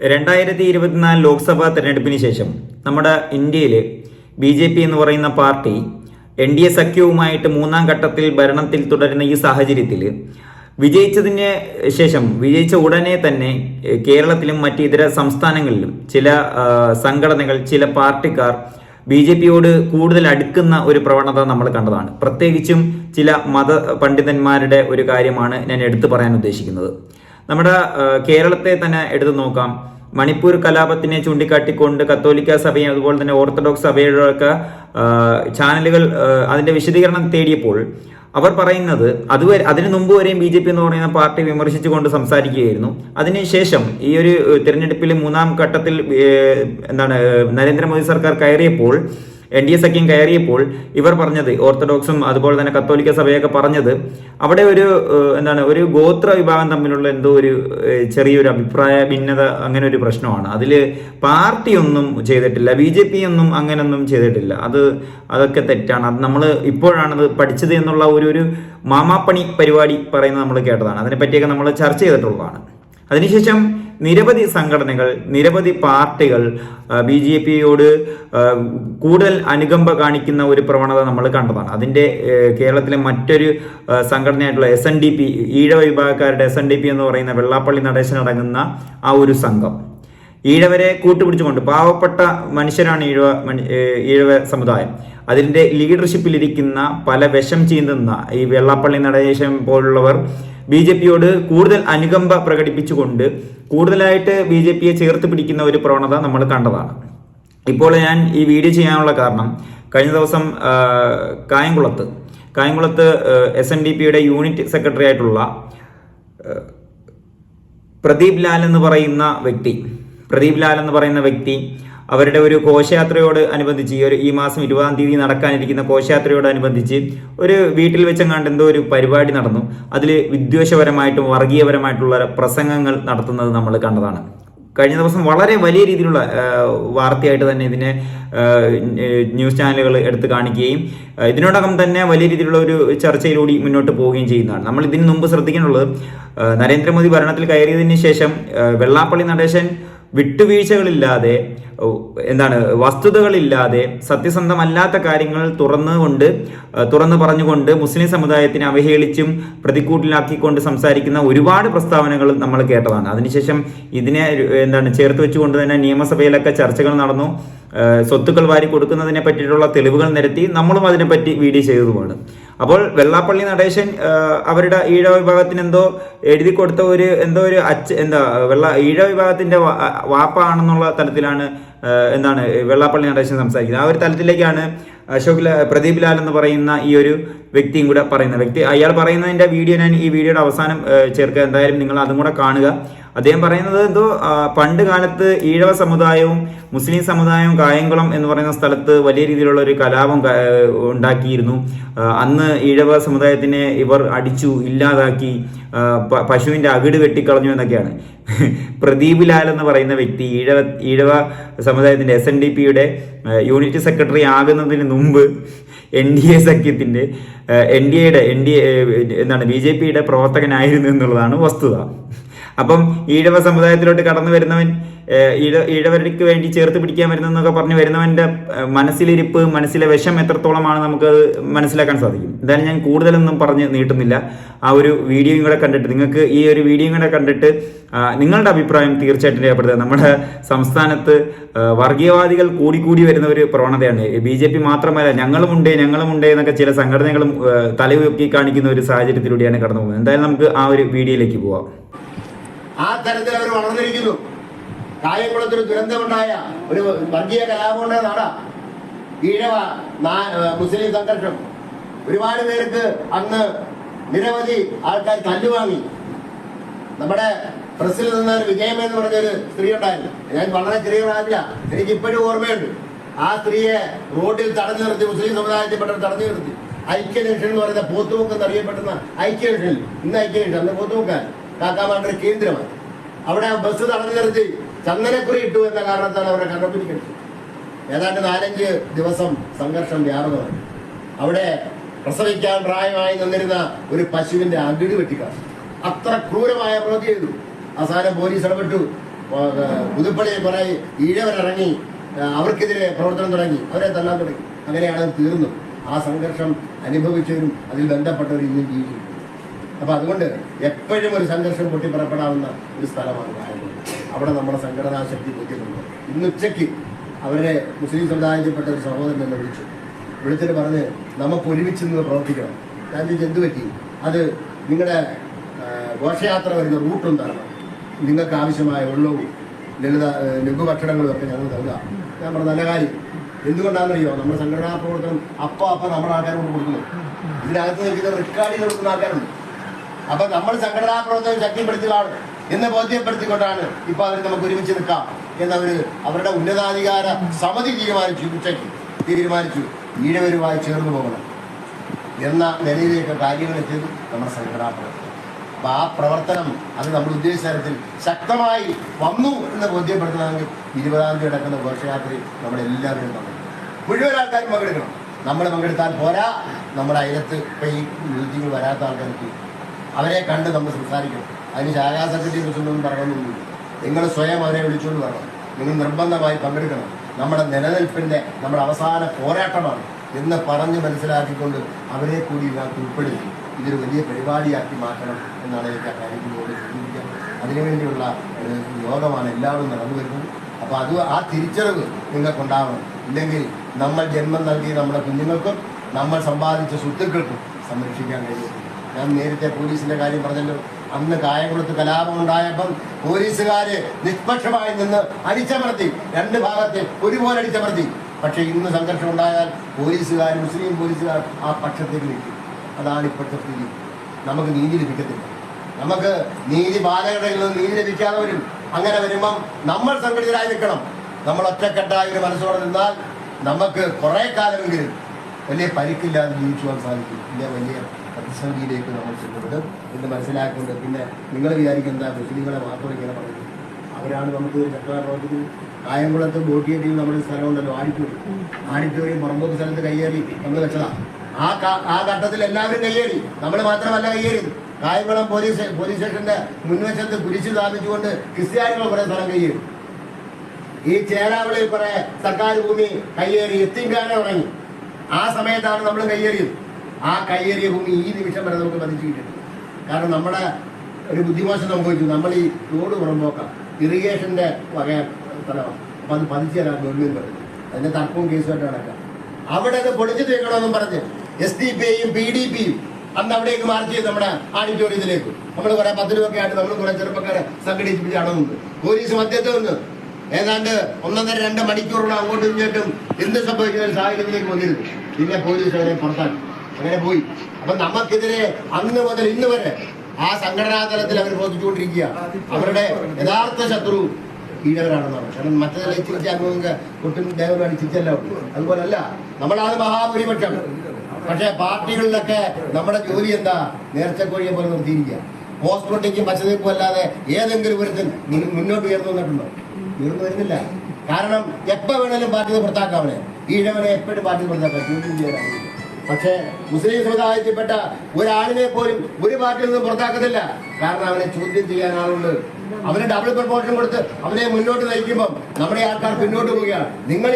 രണ്ടായിരത്തി ഇരുപത്തിനാല് ലോക്സഭാ തെരഞ്ഞെടുപ്പിന് ശേഷം നമ്മുടെ ഇന്ത്യയിൽ ബി ജെ പി എന്ന് പറയുന്ന പാർട്ടി എൻ ഡി എ സഖ്യവുമായിട്ട് മൂന്നാം ഘട്ടത്തിൽ ഭരണത്തിൽ തുടരുന്ന ഈ സാഹചര്യത്തിൽ വിജയിച്ചതിന് ശേഷം വിജയിച്ച ഉടനെ തന്നെ കേരളത്തിലും മറ്റ് ഇതര സംസ്ഥാനങ്ങളിലും ചില സംഘടനകൾ ചില പാർട്ടിക്കാർ ബി ജെ പിയോട് കൂടുതൽ അടുക്കുന്ന ഒരു പ്രവണത നമ്മൾ കണ്ടതാണ്. പ്രത്യേകിച്ചും ചില മത പണ്ഡിതന്മാരുടെ ഒരു കാര്യമാണ് ഞാൻ എടുത്തു പറയാൻ ഉദ്ദേശിക്കുന്നത്. നമ്മുടെ കേരളത്തെ തന്നെ എടുത്തു നോക്കാം. മണിപ്പൂർ കലാപത്തിനെ ചൂണ്ടിക്കാട്ടിക്കൊണ്ട് കത്തോലിക്ക സഭയും അതുപോലെ തന്നെ ഓർത്തഡോക്സ് സഭയുടെയൊക്കെ ചാനലുകൾ അതിന്റെ വിശദീകരണം തേടിയപ്പോൾ അവർ പറയുന്നത് അതുവരെ അതിനു മുമ്പ് വരെയും ബി ജെ പി എന്ന് പറയുന്ന പാർട്ടി വിമർശിച്ചുകൊണ്ട് സംസാരിക്കുകയായിരുന്നു. അതിനുശേഷം ഈ ഒരു തിരഞ്ഞെടുപ്പിൽ മൂന്നാം ഘട്ടത്തിൽ എന്താണ് നരേന്ദ്രമോദി സർക്കാർ കയറിയപ്പോൾ എൻ ഡി എ സഖ്യം കയറിയപ്പോൾ ഇവർ പറഞ്ഞത് ഓർത്തഡോക്സും അതുപോലെ തന്നെ കത്തോലിക്ക സഭയൊക്കെ പറഞ്ഞത് അവിടെ ഒരു എന്താണ് ഒരു ഗോത്ര വിഭാഗം തമ്മിലുള്ള എന്തോ ഒരു ചെറിയൊരു അഭിപ്രായ ഭിന്നത അങ്ങനെ ഒരു പ്രശ്നമാണ്. അതിൽ പാർട്ടിയൊന്നും ചെയ്തിട്ടില്ല ബി ജെ പി ഒന്നും അങ്ങനെയൊന്നും ചെയ്തിട്ടില്ല. അത് അതൊക്കെ തെറ്റാണ്. അത് നമ്മൾ ഇപ്പോഴാണത് പഠിച്ചത് എന്നുള്ള ഒരു ഒരു മാമാപ്പണി പരിപാടി പറയുന്നത് നമ്മൾ കേട്ടതാണ്. അതിനെപ്പറ്റിയൊക്കെ നമ്മൾ ചർച്ച ചെയ്തിട്ടുള്ളതാണ്. അതിനുശേഷം നിരവധി സംഘടനകൾ നിരവധി പാർട്ടികൾ ബി ജെ പിയോട് കൂടുതൽ അനുകമ്പ കാണിക്കുന്ന ഒരു പ്രവണത നമ്മൾ കണ്ടതാണ്. അതിന്റെ കേരളത്തിലെ മറ്റൊരു സംഘടനയായിട്ടുള്ള S N D P Ezhava വിഭാഗക്കാരുടെ S N D P എന്ന് പറയുന്ന വെള്ളാപ്പള്ളി നടേശൻ അടങ്ങുന്ന ആ ഒരു സംഘം. ഈഴവരെ കൂട്ടുപിടിച്ചുകൊണ്ട് പാവപ്പെട്ട മനുഷ്യരാണ് ഈഴവ ഈഴവ സമുദായം. അതിന്റെ ലീഡർഷിപ്പിലിരിക്കുന്ന പല വിഷം ചീന്തുന്ന ഈ വെള്ളാപ്പള്ളി നടേശം പോലുള്ളവർ ബി ജെ പിയോട് കൂടുതൽ അനുകമ്പ പ്രകടിപ്പിച്ചുകൊണ്ട് കൂടുതലായിട്ട് ബി ജെ പിയെ ചേർത്ത് പിടിക്കുന്ന ഒരു പ്രവണത നമ്മൾ കണ്ടതാണ്. ഇപ്പോൾ ഞാൻ ഈ വീഡിയോ ചെയ്യാനുള്ള കാരണം കഴിഞ്ഞ ദിവസം കായംകുളത്ത് കായംകുളത്ത് എസ് എൻ ഡി പിയുടെ യൂണിറ്റ് സെക്രട്ടറി ആയിട്ടുള്ള പ്രദീപ് ലാൽ എന്ന് പറയുന്ന വ്യക്തി പ്രദീപ് ലാൽ എന്ന് പറയുന്ന വ്യക്തി അവരുടെ ഒരു കോശയാത്രയോട് അനുബന്ധിച്ച് ഈ ഒരു ഈ മാസം ഇരുപതാം തീയതി നടക്കാനിരിക്കുന്ന ഘോഷയാത്രയോട് അനുബന്ധിച്ച് ഒരു വീട്ടിൽ വെച്ചെങ്ങാണ്ട് എന്തോ ഒരു പരിപാടി നടന്നു. അതിൽ വിദ്വേഷപരമായിട്ടും വർഗീയപരമായിട്ടുള്ള പ്രസംഗങ്ങൾ നടത്തുന്നത് നമ്മൾ കണ്ടതാണ്. കഴിഞ്ഞ ദിവസം വളരെ വലിയ രീതിയിലുള്ള വാർത്തയായിട്ട് തന്നെ ഇതിനെ ന്യൂസ് ചാനലുകൾ എടുത്ത് കാണിക്കുകയും ഇതിനോടകം തന്നെ വലിയ രീതിയിലുള്ള ഒരു ചർച്ചയിലൂടെ മുന്നോട്ട് പോവുകയും ചെയ്യുന്നതാണ്. നമ്മൾ ഇതിന് മുമ്പ് ശ്രദ്ധിക്കാനുള്ളത് നരേന്ദ്രമോദി ഭരണത്തിൽ കയറിയതിന് ശേഷം വെള്ളാപ്പള്ളി നടേശൻ വിട്ടുവീഴ്ചകളില്ലാതെ എന്താണ് വസ്തുതകളില്ലാതെ സത്യസന്ധമല്ലാത്ത കാര്യങ്ങൾ തുറന്നുകൊണ്ട് തുറന്നു പറഞ്ഞുകൊണ്ട് മുസ്ലിം സമുദായത്തിനെ അവഹേളിച്ചും പ്രതിക്കൂട്ടിലാക്കിക്കൊണ്ട് സംസാരിക്കുന്ന ഒരുപാട് പ്രസ്താവനകൾ നമ്മൾ കേട്ടതാണ്. അതിനുശേഷം ഇതിനെ എന്താണ് ചേർത്ത് വെച്ചുകൊണ്ട് തന്നെ നിയമസഭയിലൊക്കെ ചർച്ചകൾ നടന്നു. സ്വത്തുക്കൾ വാരി കൊടുക്കുന്നതിനെ പറ്റിയിട്ടുള്ള തെളിവുകൾ നിരത്തി നമ്മളും അതിനെപ്പറ്റി വീഡിയോ ചെയ്തതുമാണ്. അപ്പോൾ വെള്ളാപ്പള്ളി നടേശൻ അവരുടെ ഈഴ വിഭാഗത്തിന് എന്തോ എഴുതി കൊടുത്ത ഒരു എന്തോ ഒരു അച്ഛ എന്താ വെള്ള ഈഴ വിഭാഗത്തിന്റെ വാപ്പാണെന്നുള്ള തരത്തിലാണ് എന്താണ് വെള്ളാപ്പള്ളി നടേശൻ സംസാരിക്കുന്നത്. ആ ഒരു തലത്തിലേക്കാണ് അശോക് പ്രദീപ് ലാൽ എന്ന് പറയുന്ന ഈ ഒരു വ്യക്തിയും കൂടെ പറയുന്ന വ്യക്തി. അയാൾ പറയുന്നതിന്റെ വീഡിയോ ഞാൻ ഈ വീഡിയോയുടെ അവസാനം ചേർക്കുക. എന്തായാലും നിങ്ങൾ അതും കൂടെ കാണുക. അദ്ദേഹം പറയുന്നത് എന്തോ പണ്ട് കാലത്ത് ഈഴവ സമുദായവും മുസ്ലിം സമുദായവും കായംകുളം എന്ന് പറയുന്ന സ്ഥലത്ത് വലിയ രീതിയിലുള്ള ഒരു കലാപം ഉണ്ടാക്കിയിരുന്നു. അന്ന് ഈഴവ സമുദായത്തിനെ ഇവർ അടിച്ചു ഇല്ലാതാക്കി പശുവിന്റെ അകിട് വെട്ടിക്കളഞ്ഞു എന്നൊക്കെയാണ്. പ്രദീപ് ലാൽ എന്ന് പറയുന്ന വ്യക്തി ഈഴവ ഈഴവ സമുദായത്തിന്റെ എസ് എൻ ഡി പിയുടെ യൂണിറ്റ് സെക്രട്ടറി ആകുന്നതിന് മുമ്പ് എൻ ഡി എ സഖ്യത്തിന്റെ എൻ ഡി എയുടെ എൻ ഡി എന്താണ് ബി ജെ പിയുടെ പ്രവർത്തകനായിരുന്നു എന്നുള്ളതാണ് വസ്തുത. അപ്പം ഈഴവ സമുദായത്തിലോട്ട് കടന്നു വരുന്നവൻ ഈഴ ഈഴവർക്ക് വേണ്ടി ചേർത്ത് പിടിക്കാൻ വരുന്നതെന്നൊക്കെ പറഞ്ഞ് വരുന്നവന്റെ മനസ്സിലിരിപ്പ് മനസ്സിലെ വിഷം എത്രത്തോളമാണ് നമുക്ക് മനസ്സിലാക്കാൻ സാധിക്കും. എന്തായാലും ഞാൻ കൂടുതലൊന്നും പറഞ്ഞ് നീട്ടുന്നില്ല. ആ ഒരു വീഡിയോയും കൂടെ കണ്ടിട്ട് നിങ്ങൾക്ക് ഈ ഒരു വീഡിയോയും കൂടെ കണ്ടിട്ട് നിങ്ങളുടെ അഭിപ്രായം തീർച്ചയായിട്ടും രേഖപ്പെടുത്തുക. നമ്മുടെ സംസ്ഥാനത്ത് വർഗീയവാദികൾ കൂടിക്കൂടി വരുന്ന ഒരു പ്രവണതയാണ്. ബി ജെ പി മാത്രമല്ല ഞങ്ങളുമുണ്ട് ഞങ്ങളുമുണ്ട് എന്നൊക്കെ ചില സംഘടനകളും തലയുയർത്തി കാണിക്കുന്ന ഒരു സാഹചര്യത്തിലൂടെയാണ് കടന്നു പോകുന്നത് എന്തായാലും നമുക്ക് ആ ഒരു വീഡിയോയിലേക്ക് പോവാം. ആ തരത്തിൽ അവർ വളർന്നിരിക്കുന്നു. കായംകുളത്തൊരു ദുരന്തമുണ്ടായ ഒരു വർഗീയ കലാപമുണ്ടായ നാടാ. ഈഴവ മുസ്ലിം സംഘർഷം. ഒരുപാട് പേർക്ക് അന്ന് നിരവധി ആൾക്കാർ തല്ലുവാങ്ങി നമ്മുടെ പ്രസിൽ നിന്ന ഒരു എന്ന് പറഞ്ഞൊരു സ്ത്രീ ഉണ്ടായിരുന്നു. ഞാൻ വളരെ ചെറിയ പ്രായത്തില. എനിക്ക് ഇപ്പോഴും ഓർമ്മയുണ്ട്. ആ സ്ത്രീയെ റോഡിൽ തടഞ്ഞു നിർത്തി മുസ്ലിം സമുദായത്തിൽപ്പെട്ടവർ തടഞ്ഞു നിർത്തി. ഐക്യനിഷൻ എന്ന് പറയുന്ന പോത്തുമുക്കെന്ന് അറിയപ്പെടുന്ന ഐക്യനിഷൻ ഇന്ന് ഐക്യനിഷൻ അന്ന് പോത്തുമുക്കാൻ കാക്കാമാരുടെ കേന്ദ്രമാണ്. അവിടെ ബസ് തടഞ്ഞു നിർത്തി ചന്ദനക്കുറി ഇട്ടു എന്ന കാരണത്താൽ അവരെ കണ്ടുപിടിക്കുന്നത് ഏതാണ്ട് നാലഞ്ച് ദിവസം സംഘർഷം വ്യാപകമായി. അവിടെ പ്രസവിക്കാൻ പ്രായമായി നിന്നിരുന്ന ഒരു പശുവിന്റെ അകിട് വെട്ടിക്കാണ് അത്ര ക്രൂരമായ പ്രവൃത്തി ചെയ്തു അവസാനം പോലീസ് ഇടപെട്ടു. പുതുപ്പള്ളിയിൽ കുറെ ഈഴവരിറങ്ങി അവർക്കെതിരെ പ്രവർത്തനം തുടങ്ങി. അവരെ തല്ലാൻ തുടങ്ങി. അങ്ങനെയാണ് അത് തീർന്നു ആ സംഘർഷം അനുഭവിച്ചവരും അതിൽ ബന്ധപ്പെട്ടവരും ഇന്നും ജീവിച്ചിരിക്കുന്നു. അപ്പൊ അതുകൊണ്ട് എപ്പോഴും ഒരു സംഘർഷം പൊട്ടിപ്പുറപ്പെടാവുന്ന ഒരു സ്ഥലമാണ് അവിടെ നമ്മുടെ സംഘടനാ ശക്തി ബോധ്യപ്പെടുന്നു ഇന്ന് ഉച്ചയ്ക്ക് അവരെ മുസ്ലിം സമുദായത്തിൽപ്പെട്ട ഒരു സഹോദരൻ എന്നെ വിളിച്ചു. വിളിച്ചിട്ട് പറഞ്ഞ് നമുക്ക് ഒരുമിച്ച് നിന്ന് പ്രവർത്തിക്കണം. ഞാൻ ചോദിച്ചു എന്ത് പറ്റി? അത് നിങ്ങളുടെ ഘോഷയാത്ര വരുന്ന റൂട്ടും തരണം നിങ്ങൾക്ക് ആവശ്യമായ വെള്ളവും ലളിത ലഘുഭക്ഷണങ്ങളും ഒക്കെ ഞങ്ങൾ തരുക ഞാൻ പറഞ്ഞ നല്ല കാര്യം. എന്തുകൊണ്ടാണെന്നറിയോ? നമ്മുടെ സംഘടനാ പ്രവർത്തനം അപ്പം അപ്പം നമ്മുടെ ആൾക്കാരോട് കൊടുക്കുന്നു. ഇതിനകത്ത് നിൽക്കുന്ന റെക്കാർഡിൽ കൊടുക്കുന്ന ആൾക്കാരുണ്ട്. അപ്പൊ നമ്മൾ സംഘടനാ പ്രവർത്തനം ശക്തിപ്പെടുത്തുകയാണ് എന്ന് ബോധ്യപ്പെടുത്തിക്കൊണ്ടാണ് ഇപ്പൊ അവർ നമുക്ക് ഒരുമിച്ച് നിൽക്കാം എന്നവര് അവരുടെ ഉന്നതാധികാര സമിതി തീരുമാനിച്ചു ഉച്ചയ്ക്ക് തീരുമാനിച്ചു. ഈഴവരുമായി ചേർന്ന് പോകണം. എന്ന നിലയിലേക്ക് കാര്യങ്ങൾ എത്തിയത് നമ്മുടെ സംഘടനാ പ്രവർത്തനം അപ്പൊ ആ പ്രവർത്തനം അത് നമ്മൾ ഉദ്ദേശിച്ച തരത്തിൽ ശക്തമായി വന്നു എന്ന് ബോധ്യപ്പെടുത്തണമെങ്കിൽ ഇരുപതാം തീയതി നടക്കുന്ന ഘോഷയാത്രയിൽ നമ്മളെല്ലാവരും പങ്കെടുക്കണം. മുഴുവൻ ആൾക്കാരും പങ്കെടുക്കണം. നമ്മൾ പങ്കെടുത്താൽ പോരാ. നമ്മുടെ അയലത്ത് ഇപ്പൊ ഈ വരാത്ത ആൾക്കാർക്ക് അവരെ കണ്ട് നമ്മൾ സംസാരിക്കണം. അതിന് ശാഖാ സെക്രട്ടറി പറയണമെന്നില്ല. നിങ്ങൾ സ്വയം അവരെ വിളിച്ചുകൊണ്ട് വരണം. നിങ്ങൾ നിർബന്ധമായി പങ്കെടുക്കണം. നമ്മുടെ നിലനിൽപ്പിന്റെ നമ്മുടെ അവസാന പോരാട്ടമാണ് എന്ന് പറഞ്ഞ് മനസ്സിലാക്കിക്കൊണ്ട് അവരെ കൂടി ഇതിനകത്ത് ഉൾപ്പെടുത്തി. ഇതൊരു വലിയ പരിപാടിയാക്കി മാറ്റണം എന്നാണ് എനിക്ക് ആ അതിനുവേണ്ടിയുള്ള യോഗമാണ് എല്ലാവരും നടന്നു വരുന്നത്. അപ്പോൾ അത് ആ തിരിച്ചറിവ് നിങ്ങൾക്കുണ്ടാവണം. ഇല്ലെങ്കിൽ നമ്മൾ ജന്മം നൽകി നമ്മുടെ കുഞ്ഞുങ്ങൾക്കും നമ്മൾ സമ്പാദിച്ച സ്വത്തുക്കൾക്കും സംരക്ഷിക്കാൻ കഴിയും ഞാൻ നേരത്തെ പോലീസിന്റെ കാര്യം പറഞ്ഞല്ലോ. അന്ന് കായംകുളത്ത് കലാപം ഉണ്ടായപ്പം പോലീസുകാര് നിഷ്പക്ഷമായി നിന്ന് അടിച്ചമർത്തി. രണ്ട് ഭാഗത്തെ ഒരുപോലെ അടിച്ചമർത്തി. പക്ഷേ ഇന്ന് സംഘർഷം ഉണ്ടായാൽ പോലീസുകാർ മുസ്ലിം പോലീസുകാർ ആ പക്ഷത്തേക്ക് നിൽക്കും. അതാണ് ഇപ്പോഴത്തെ സ്ഥിതി. നമുക്ക് നീതി ലഭിക്കത്തില്ല. നമുക്ക് നീതി ബാലകളിൽ നിന്ന് നീതി ലഭിക്കാതെ വരും അങ്ങനെ വരുമ്പം നമ്മൾ സംഘടിതരായി നിൽക്കണം. നമ്മൾ ഒറ്റക്കെട്ടായി ഒരു മനസ്സോടെ നിന്നാൽ നമുക്ക് കുറെ കാലമെങ്കിലും വലിയ പരിക്കില്ലാതെ ജീവിച്ചു പോകാൻ സാധിക്കും. ഇല്ല വലിയ പ്രതിസന്ധിയിലേക്ക് നമ്മൾ ചെന്നുവിടും എന്ന് മനസ്സിലാക്കുന്നത് പിന്നെ നിങ്ങൾ വിചാരിക്കുന്ന മുസ്ലിങ്ങളെ മാത്രം ഇങ്ങനെ പറഞ്ഞു അവരാണ് നമുക്ക് ചക്രവാ പ്രവർത്തിക്കുന്നത് കായംകുളത്ത് ബോട്ടിയേറ്റിൽ നമ്മുടെ സ്ഥലമുണ്ടല്ലോ ആഡിറ്റോറിയം ആഡിറ്റോറിയം പുറമ്പോക്ക് സ്ഥലത്ത് കയ്യേറി നമ്മൾ വെച്ചതാ. ആ ആ ഘട്ടത്തിൽ എല്ലാവരും കയ്യേറി. നമ്മൾ മാത്രമല്ല കയ്യേറിയത്. കായംകുളം പോലീസ് പോലീസ് സ്റ്റേഷന്റെ മുൻവശത്ത് കുരിശ് സ്ഥാപിച്ചുകൊണ്ട് ക്രിസ്ത്യാനികൾ കുറെ സ്ഥലം കയ്യേറി. ഈ ചേരാവളിയിൽ കുറെ സർക്കാർ ഭൂമി കയ്യേറി എത്തിങ്കാനെ ഉറങ്ങി. ആ സമയത്താണ് നമ്മൾ കയ്യേറിയത്. ആ കയ്യേറിയ ഭൂമി ഈ നിമിഷം വരെ നമുക്ക് പതിച്ചു കിട്ടും കാരണം നമ്മുടെ ഒരു ബുദ്ധിമോശം സംഭവിച്ചു. നമ്മൾ ഈ റോഡ് പുറമ്പോക്കാം ഇറിഗേഷന്റെ വക സ്ഥലമാണ്. അപ്പൊ അത് പതിച്ചു തരാൻ ഗവൺമെന്റ് പറഞ്ഞു അതിന്റെ തർക്കവും കേസുമായിട്ട് നടക്കാം. അവിടെ അത് പൊളിച്ചു തീർക്കണമെന്നും പറഞ്ഞ് എസ് ഡി പി ഐയും പി ഡി പിയും അന്ന് അവിടേക്ക് മാർച്ച് ചെയ്ത് നമ്മുടെ ആഡിറ്റോറിയത്തിലേക്ക് നമ്മൾ കുറെ പത്ത് രൂപയൊക്കെ ആയിട്ട് നമ്മൾ കുറെ ചെറുപ്പക്കാരെ സംഘടിപ്പിച്ച് നിന്ന് പോലീസ് മധ്യത്തിൽ നിന്ന് ഏതാണ്ട് ഒന്നൊന്നര രണ്ട് മണിക്കൂറോളം അങ്ങോട്ടും ഇങ്ങോട്ടും എന്ത് സംഭവിക്കുന്ന സാഹചര്യത്തിലേക്ക് വന്നിരുന്നു. പിന്നെ പോലീസ് അവരെ പുറത്താക്കി. അങ്ങനെ പോയി. അപ്പൊ നമുക്കെതിരെ അന്ന് മുതൽ ഇന്ന് വരെ ആ സംഘടനാ തലത്തിൽ അവർ ബോധിച്ചുകൊണ്ടിരിക്കുക അവരുടെ യഥാർത്ഥ ശത്രു ഈഴവരാണെന്നാണ് കാരണം മറ്റേ ഇച്ചിരിച്ച് അങ്ങ് കൊട്ടും ദേവനും അടിച്ചിട്ടല്ല അതുപോലല്ല നമ്മളാണ് മഹാഭൂരിപക്ഷം. പക്ഷേ പാർട്ടികളിലൊക്കെ നമ്മുടെ ജോലി എന്താ? നേർച്ചക്കോഴിയെ പോലെ നിർത്തിയിരിക്കുക. പോസ്റ്റ്മോർട്ടിക്കും പച്ചതീർപ്പും അല്ലാതെ ഏതെങ്കിലും ഒരു മുന്നോട്ട് ഉയർന്നു വന്നിട്ടുണ്ടോ? ഉയർന്നു വരുന്നില്ല. കാരണം എപ്പോ വേണേലും പാർട്ടി പുറത്താക്കാവനെ ഈഴവനെ എപ്പോഴും പാർട്ടി പുറത്താക്കാം. ജോലി പക്ഷേ മുസ്ലിം സമുദായത്തിൽപ്പെട്ട ഒരാളിനെ പോലും ഒരു പാർട്ടിയിൽ നിന്ന് പുറത്താക്കത്തില്ല. കാരണം അവനെ ചോദ്യം ചെയ്യാൻ ആളുണ്ട്. അവന് ഡബിൾ പ്രപ്പോർഷൻ കൊടുത്ത് അവനെ മുന്നോട്ട് നയിക്കുമ്പോൾ നമ്മുടെ ആൾക്കാർ പിന്നോട്ട് പോവുകയാണ്. നിങ്ങൾ